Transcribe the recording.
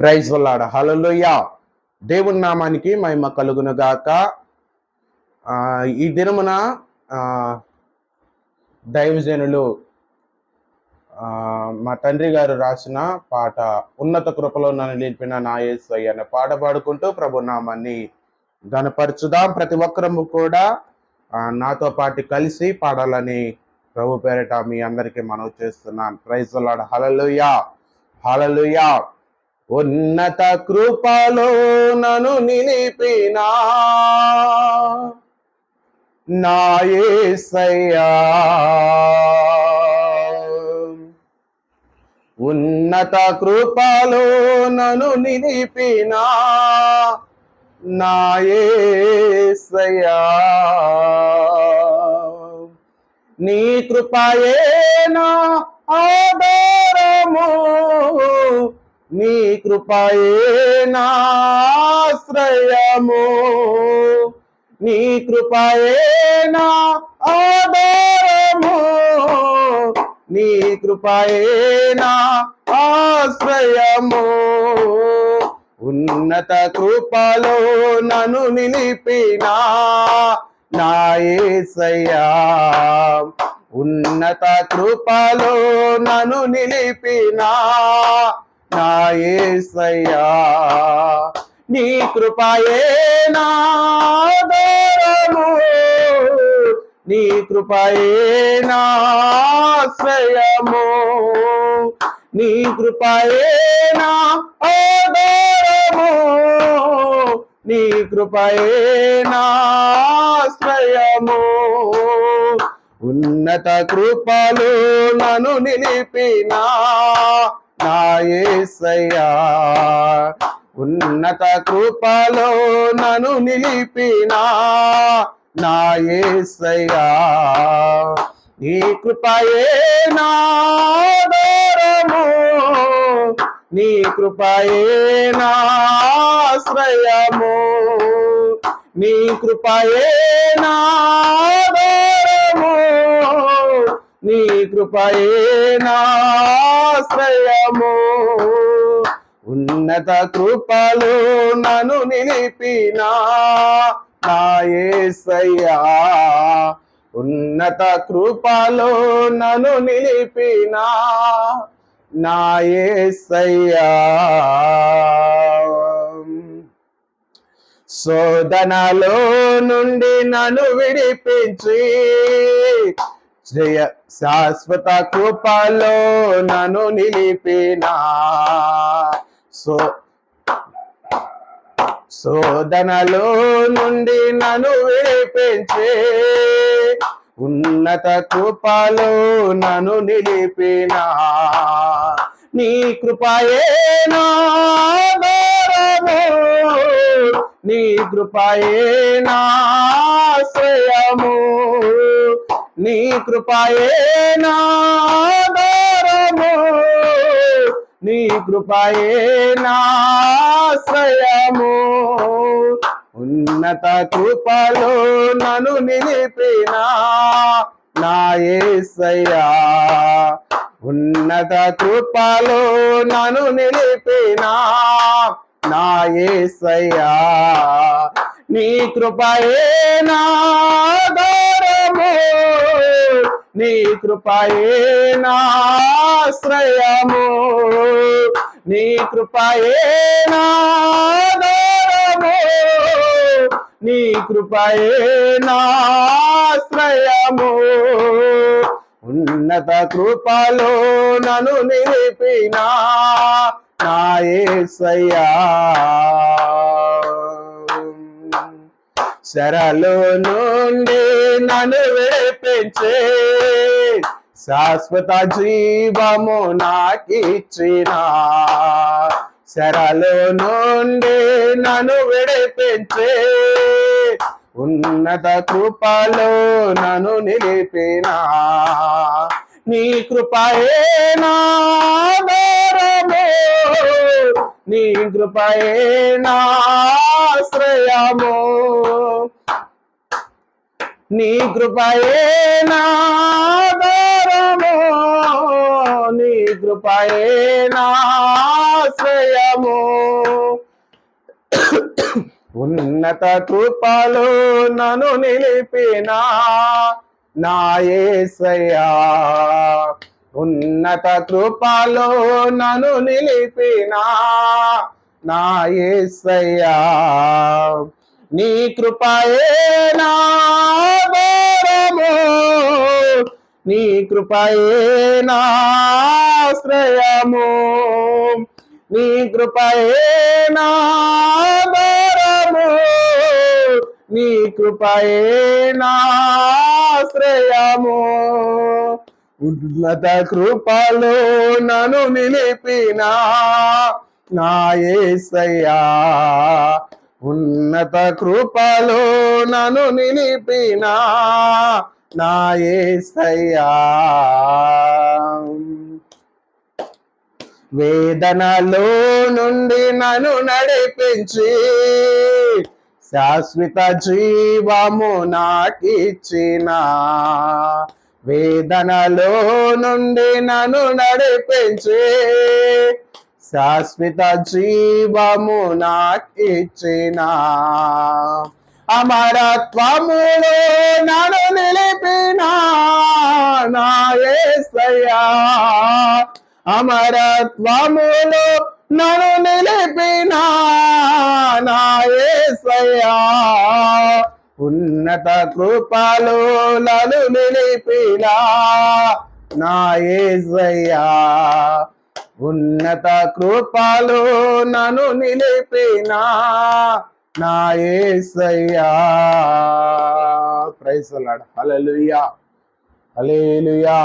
Praise వల్లాడ హలలోయ దేవుని నామానికి మహిమ కలుగును గాక ఈ దినమున దైవజనులు మా తండ్రి గారు రాసిన పాట ఉన్నత కృపలో నన్ను నిలిపిన నా యేసయ్య అనే పాట పాడుకుంటూ ప్రభు నామాన్ని గనపరచుదాం ప్రతి ఒక్కరము కూడా నాతో పాటు కలిసి పాడాలని ప్రభు పేరిట మీ అందరికీ మనవి చేస్తున్నాను. ప్రైజ్ లాడ్ హలలుయా హలలుయా ఉన్నత కృపలో నను నిలిపినా. నాయసయ్యా ఉన్నత కృపలో నను నిలిపినా. నాయసయ్యా నీ కృపయేనా ఆధారము. నీ కృపయే నా నీ కృపయే నా ఆధారము. నీ కృపయే నా ఆశ్రయము. ఉన్నత కృపలో నను నిలిపినా నా యేసయ్యా ఉన్నత కృపలో నను నిలిపినా నాయసయ్యా నీ కృపయే నాదరము నీ కృపయే నాశ్రయము నీ కృపయే నా నీ కృపయే నాశ్రయము ఉన్నత కృపలు నను నిలిపినా. నాయేసయ్యా ఉన్నత కృపలో నను నిలిపినా. నాయేసయ్యా నీ కృపయే నా నీ కృపయే నాశ్రయము నీ కృపయే నా నీ కృపయే నా ఆశ్రయము ఉన్నత కృపలు నను నిలిపినా నాయేసయ్యా ఉన్నత కృపలో నను నిలిపినా నాయేసయ్యా శోధనలో నుండి నన్ను విడిపించి శ్రేయ శాశ్వత కృపలో నన్ను నిలిపినా. సో శోధనలో నుండి నన్ను విడిపించే. ఉన్నత కృపలో నన్ను నిలిపినా. నీ కృపయే నా నీ కృపయే నా నీ కృపాయే నాదారము. నీ కృపాయే నాశ్రయము. ఉన్నత కృపలో నను నిలిపినా నాయేసయ్యా ఉన్నత కృపలో నను నిలిపినా నాయేసయ్యా నీ కృపయే నా నీ కృపయే నాశ్రయము నీ కృపయే నా నీ కృపయే నాశ్రయము ఉన్నత కృపలో నను నిలిపినా నా సయ్యా శరలో నుండి నన్ను విడిపించే శాశ్వత జీవము నాకిచ్చిన. శరలో నుండి నన్ను విడిపించే ఉన్నత కృపలో నన్ను నిలిపిన. నీ కృపయే నా నీ కృపయే నాశ్రయము నీ కృపయే నాదరము నీ కృపయే నాశ్రయము ఉన్నత కృపలు నన్ను నిలిపిన నా యేసయ్యా ఉన్నత కృపలో నను నిలిపినా నా ఏసయ్యా. నీ కృపయే నా నీ కృపయే నాశ్రయము నీ కృపయే నా నీ కృపయే నాశ్రయము ఉన్నత కృపలో నన్ను నిలిపిన. నా యేసయ్యా ఉన్నత కృపలో నను నిలిపిన. నా యేసయ్యా వేదనలో నుండి నన్ను నడిపించి శాశ్వత జీవము నాకిచ్చినా. వేదనలో నుండి నన్ను నడిపించే శాశ్వత జీవము నాకిచ్చిన. అమరత్వములో నన్ను నిలిపిన నాయసయ్యా అమరత్వములో నన్ను నిలిపిన నాయసయ్యా ఉన్నత కృపలో నన్ను నిలిపినా. నా ఏజయ్యా ఉన్నత కృపలో నన్ను నిలిపినా. నా ఏసయ్యా ప్రైజ్ లాడ్ హల్లెలూయా హల్లెలూయా.